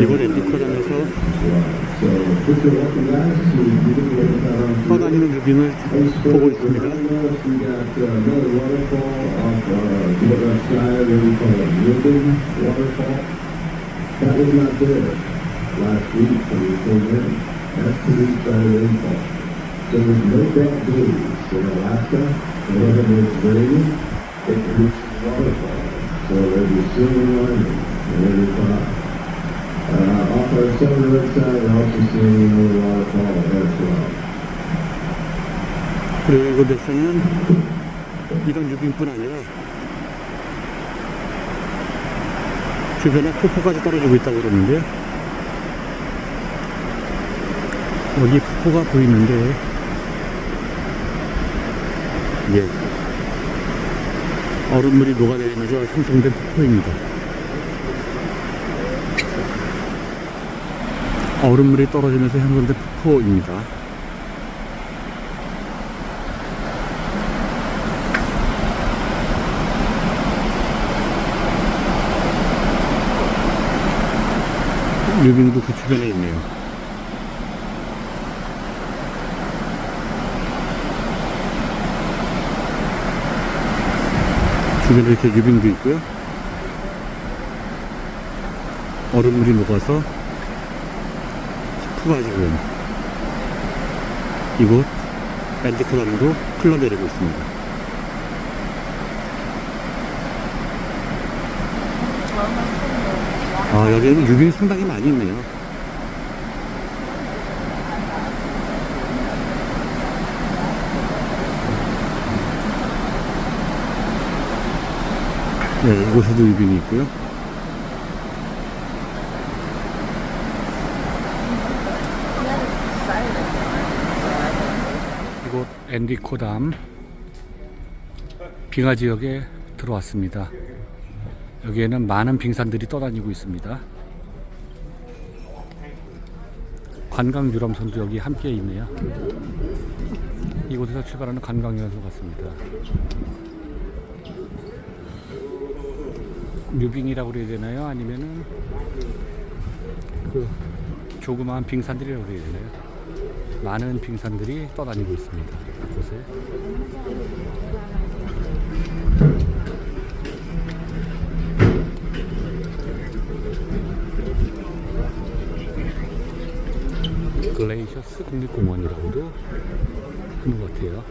이곳 엔디코단에서 떠다니는 루빙을 보고 있습니다. Was there the there's no bad days in Alaska, and when it's raining, it produces waterfall. So a silver lining in every cloud. Uh, off our southern side, we're also seeing another waterfall as well. 그리고 이곳에서는 이런 유빙뿐 아니라 주변에 폭포까지 떨어지고 있다고 그러는데요. 여기 폭포가 보이는데, 예. 얼음물이 녹아내리면서 형성된 폭포입니다. 얼음물이 떨어지면서 형성된 폭포입니다. 유빙도 그 주변에 있네요. 주변에 이렇게 유빙도 있고요. 얼음물이 녹아서 폭포가 지금 이곳 밴디코담으로 흘러내리고 있습니다. 아, 여기에는 유빙이 상당히 많이 있네요. 네, 이곳에도 유빙이 있고요. 이곳 앤디코담 빙하 지역에 들어왔습니다. 여기에는 많은 빙산들이 떠다니고 있습니다. 관광 유람선도 여기 함께 있네요. 이곳에서 출발하는 관광 유람선 같습니다. 유빙이라고 그래야 되나요? 아니면은 그 조그마한 빙산들이라고 그래야 되나요? 많은 빙산들이 떠다니고 있습니다. 이곳에. 글레이셔스 국립공원이라고도 하는 것 같아요.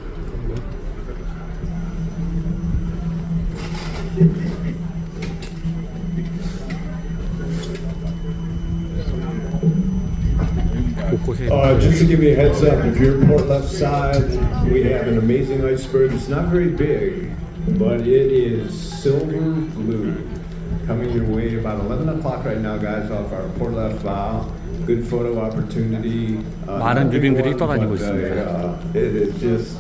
곳곳에 Uh, just to give you a heads up, if you're port left side, we have an amazing iceberg. It's not very big, but it is silver blue. Coming your way about 11 o'clock right now, guys, off our port left bow. Good photo opportunity. Uh, 많은 not a big 유빙들이 one, 떠다니고 but, uh, 있습니다. uh, it is just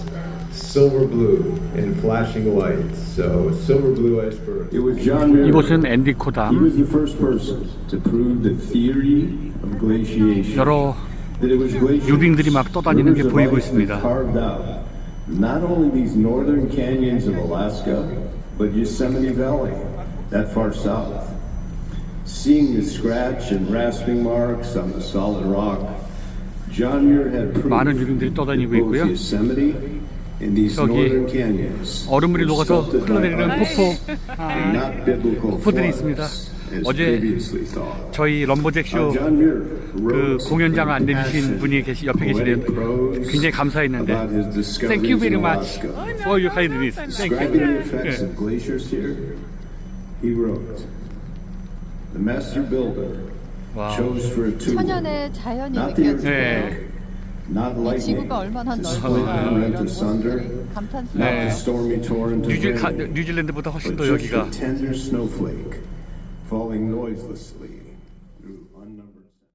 silver blue and flashing lights. So silver blue iceberg. It was John Muir. 이곳은 He 앤디코담 was the first person to prove the theory of glaciation. 여러 유빙들이 막 떠다니는 게 보이고 있습니다. Carved out not only these northern canyons of Alaska, but Yosemite Valley, that far south. Seeing the scratch and rasping marks on the solid rock, John Muir had proof 많은 유빙들이 떠다니고 있고요. Yosemite and these 저기 northern canyons 얼음물이 녹아서 흘러내리는 폭포 폭포들이 있습니다. As 어제 previously thought. 저희 럼버잭 쇼 John Muir 그 wrote 공연장 안 내주신 passion, 분이 계시 옆에 prose 굉장히 감사했는데 about his discoveries Thank you very much for your kindness. Thank you. 예. he wrote, "The master builder chose for a tool 천연의 자연이 not the 느껴지고요. 네. not 이 lightning, 지구가 얼마나 넓은가 이런 네. 뉴질, 가, rain, 뉴질랜드보다 훨씬 더 여기가 falling noiselessly